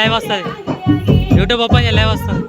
Live వస్తుంది. YouTube open చేయి live వస్తుంది.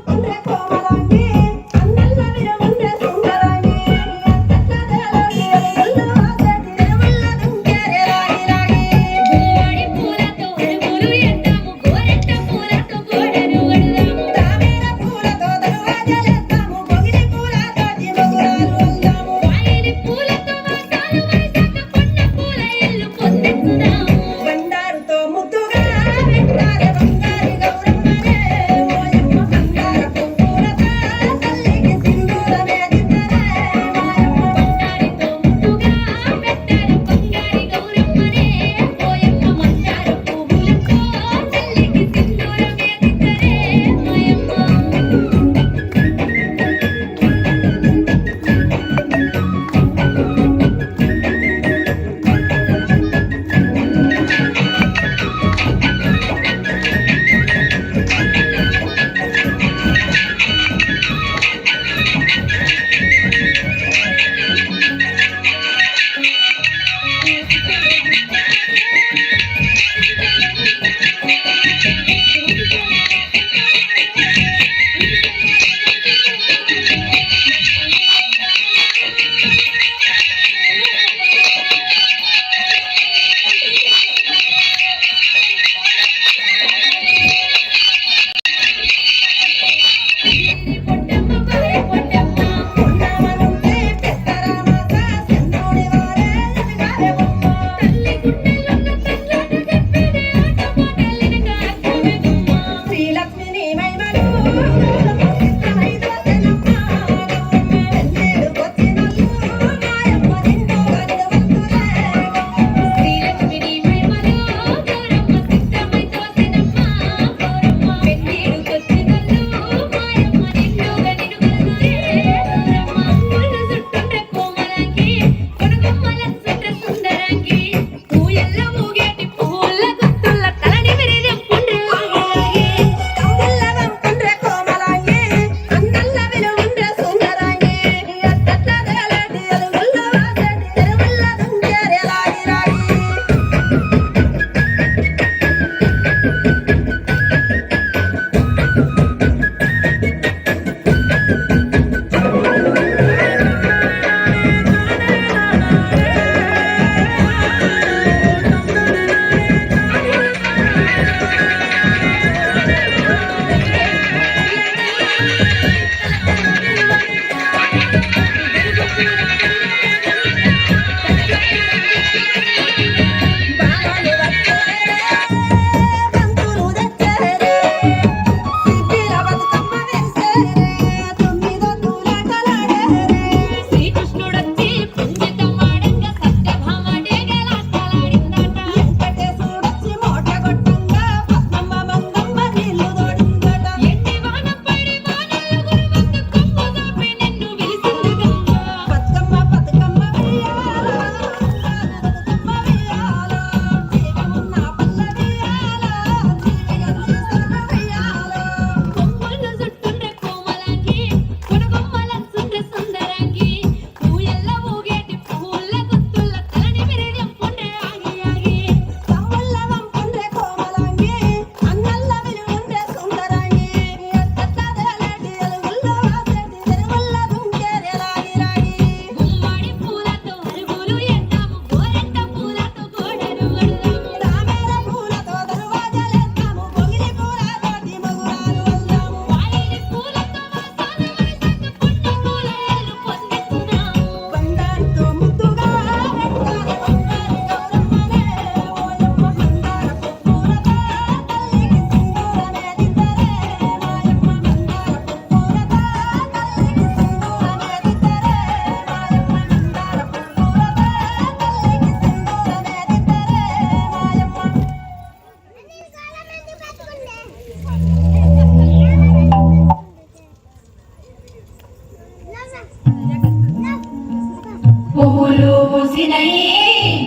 సినై కలిసినయి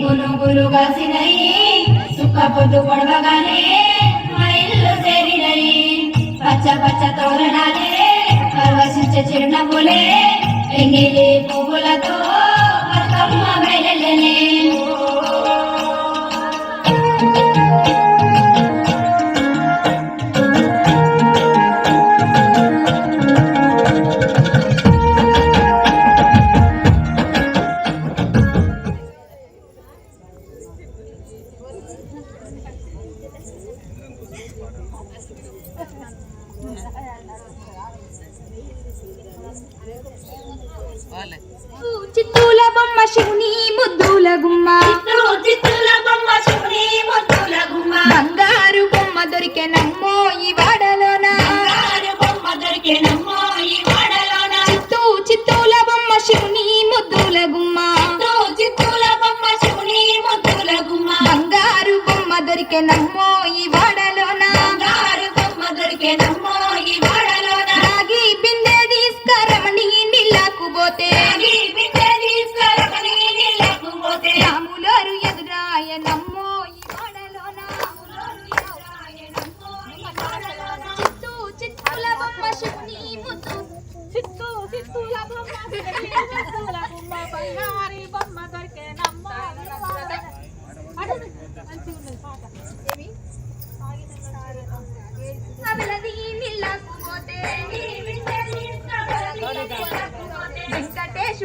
గునుగులు కలిసినయి సుక్క పొద్దు పొడవగానే మైల్లు ఇల్లు పచ్చ పచ్చ తోరణాలే పరవశించే చిరునవ్వులే ఎంగిలి పువ్వులతో బతుకమ్మ వెళ్ళలేనే நம்மோ இவ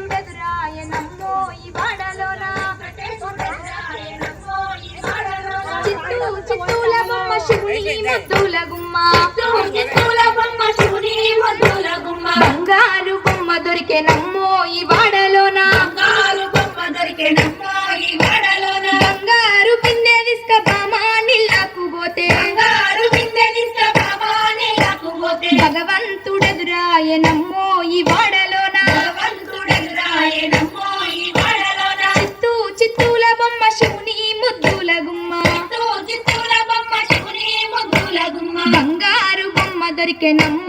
వెంకటేశుడదురాయనమ్మో ఈ వాడలోనా చిత్తూ గుమ్మ. చిత్తూల గుమ్మ బొమ్మ దొరికెనమ్మో ఈ వాడలోన? బంగారు బొమ్మ దొరికెనమ్మో ఈ వాడలోన? బంగారు బిందె దిస్క బామ నీళ్ళకు పోతే. బంగారు బిందె దిస్క బామ నీళ్ళకు పోతే. భగవంతుడెదురాయనమ్మో ఈ వాడలోన? భగవంతుడెదురాయనమ్మో ఈ వాడలోన? చిత్తూ చిత్తూల బొమ్మ శివుని ముద్దుల గుమ్మ. చిత్తూల బొమ్మ శివుని ముద్దుల గుమ్మ. బంగారు బొమ్మ దొరికెనమ్మ